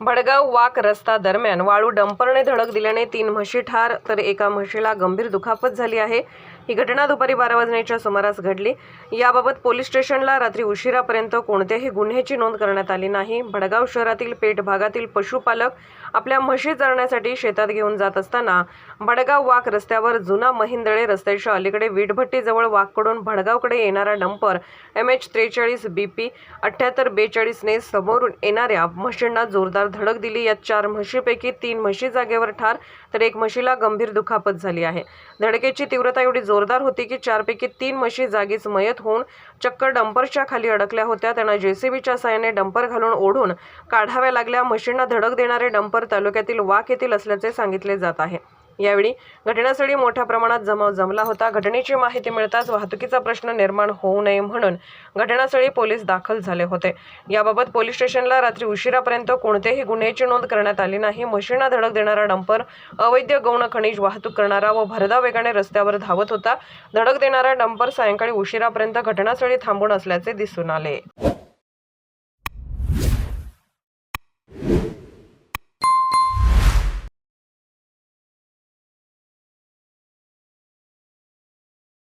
भडगाव वाक रस्ता दरम्यान वाळू डंपरने धडक दिल्याने तीन म्हशी ठार तर एका म्हशीला गंभीर दुखापत झाली आहे. ही घटना दुपारी बारा वाजण्याच्या सुमारास घडली. याबाबत पोलीस स्टेशनला रात्री उशिरापर्यंत कोणत्याही गुन्ह्याची नोंद करण्यात आली नाही. भडगाव शहरातील पेठ भागातील पशुपालक आपल्या म्हशी चरण्यासाठी शेतात घेऊन जात असताना भडगाव वाक रस्त्यावर जुना महिंदळे रस्त्याच्या अलीकडे वीटभट्टीजवळ वाककडून भडगावकडे येणारा डंपर एम एच त्रेचाळीस बी पी अठ्ठ्याहत्तर बेचाळीसने समोरून येणाऱ्या म्हशींना जोरदार धडक दिली. यात चार म्हशीपैकी तीन म्हशी जागेवर ठार तर एक म्हशीला गंभीर दुखापत झाली आहे. धडकेची तीव्रता एवढी जोरदार होती की चारपैकी तीन म्हशी जागीच मयत होऊन चक्क डंपरच्या खाली अडकल्या होत्या. त्यांना जेसीबीच्या साहाय्याने डंपर घालून ओढून काढाव्या लागल्या. म्हशींना धडक देणारे डंपर तालुक्यातील वाक येथील असल्याचे सांगितले जात आहे. यावेळी घटनास्थळी मोठ्या प्रमाणात जमाव जमला होता. घटनेची माहिती मिळताच वाहतुकीचा प्रश्न निर्माण होऊ नये म्हणून घटनास्थळी पोलीस दाखल झाले होते. याबाबत पोलीस स्टेशनला रात्री उशिरापर्यंत कोणत्याही गुन्ह्याची नोंद करण्यात आली नाही. म्हशींना धडक देणारा डंपर अवैध गौण खनिज वाहतूक करणारा व भरधाव वेगाने रस्त्यावर धावत होता. धडक देणारा डंपर सायंकाळी उशिरापर्यंत घटनास्थळी थांबून असल्याचे दिसून आले.